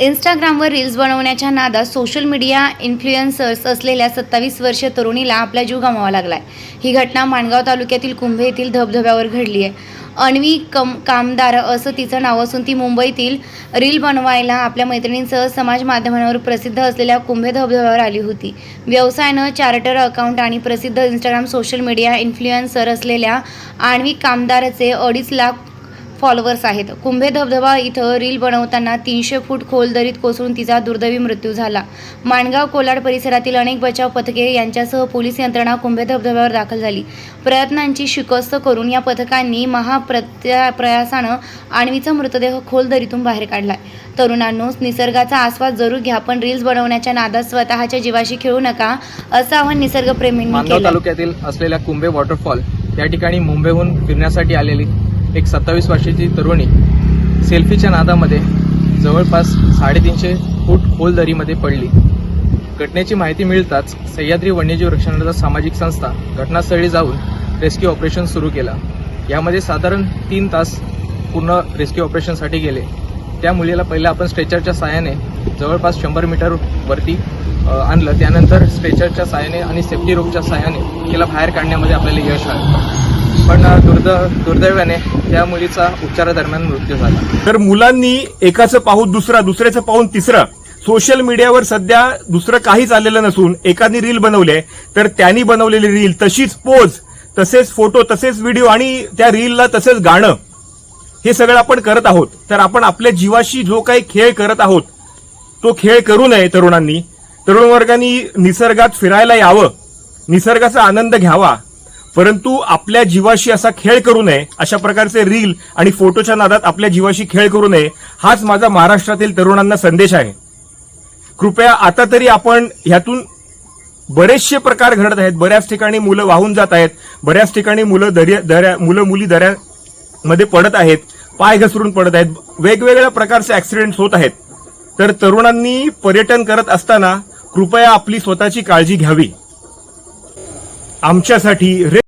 इंस्टाग्रामवर रील्स बनवण्याच्या नादात सोशल मीडिया इन्फ्लुएन्सर्स असलेल्या सत्तावीस वर्षीय तरुणीला आपला जीव गमावा लागलाय. ही घटना माणगाव तालुक्यातील कुंभे येथील धबधब्यावर घडली आहे. अन्वी कम कामदार असं तिचं नाव असून ती मुंबईतील रील बनवायला आपल्या मैत्रिणींसह समाज माध्यमांवर प्रसिद्ध असलेल्या कुंभे धबधब्यावर आली होती. व्यवसायानं चार्टर अकाउंट आणि प्रसिद्ध इंस्टाग्राम सोशल मीडिया इन्फ्लुएन्सर असलेल्या आणवी कामदारचे अडीच लाख फॉलोअर्स आहेत. कुंभे धबधबा इथं रील बनवताना तीनशे फूट खोल दरीत कोसळून तिचा दुर्दैवी मृत्यू झाला. माणगाव कोलाड परिसरातील अनेक बचाव पथके यांच्यासह पोलीस यंत्रणा कुंभे धबधब्यावर दाखल झाली. प्रयत्नांची शिकस्त करून या पथकांनी महाप्रत्या प्रयासानं आणवीचा मृतदेह खोल दरीतून बाहेर काढलाय. तरुणांनो निसर्गाचा आस्वाद जरूर घ्या पण रील्स बनवण्याच्या नादात स्वतःच्या जीवाशी खेळू नका असं आवाहन निसर्गप्रेमींनी तालुक्यातील असलेल्या कुंभे वॉटरफॉल या ठिकाणी मुंबईहून फिरण्यासाठी आलेली एक सत्तावीस वर्षाची तरुणी सेल्फीच्या नादामध्ये जवळपास साडेतीनशे फूट खोल दरीमध्ये पडली. घटनेची माहिती मिळताच सह्याद्री वन्यजीव रक्षणाचा सामाजिक संस्था घटनास्थळी जाऊन रेस्क्यू ऑपरेशन सुरू केला. यामध्ये साधारण तीन तास पूर्ण रेस्क्यू ऑपरेशनसाठी गेले. त्या मुलीला पहिला आपण स्ट्रेचरच्या साहाय्याने जवळपास शंभर मीटर वरती आणलं. त्यानंतर स्ट्रेचरच्या साहाय्याने आणि सेफ्टी रोपच्या साहाय्याने तिला बाहेर काढण्यामध्ये आपल्याला यश आलं. पण दुर्द दुर्दैवाने त्या मुलीचा उपचारादरम्यान मृत्यू झाला. तर मुलांनी एकाचं पाहून दुसरा दुसऱ्याचं पाहून तिसरं. सोशल मीडियावर सध्या दुसरं काहीच आलेलं नसून एकानी रील बनवले तर त्यांनी बनवलेली रील तशीच पोज तसेच फोटो तसेच व्हिडिओ आणि त्या रीलला तसेच गाणं. हे सगळं आपण करत आहोत. तर आपण आपल्या जीवाशी जो काही खेळ करत आहोत तो खेळ करू नये तरुणांनी. तरुण वर्गांनी निसर्गात फिरायला यावं. निसर्गाचा आनंद घ्यावा. परंतु आपल्या जीवाशी असा खेळ करू नये अशा प्रकारचे रील आणि फोटोच्या नादात आपल्या जीवाशी खेळ करू नये हाच माझा महाराष्ट्रातील तरुणांना संदेश आहे. कृपया आता तरी आपण ह्यातून बरेचसे प्रकार घडत आहेत. बऱ्याच ठिकाणी मुलं वाहून जात आहेत. बऱ्याच ठिकाणी मुलं दर्या दऱ्या मुलं मुली दऱ्यामध्ये पडत आहेत. पाय घसरून पडत आहेत. वेगवेगळ्या प्रकारचे ऍक्सिडेंट्स होत आहेत. तर तरुणांनी पर्यटन करत असताना कृपया आपली स्वतःची काळजी घ्यावी. आमच्यासाठी रे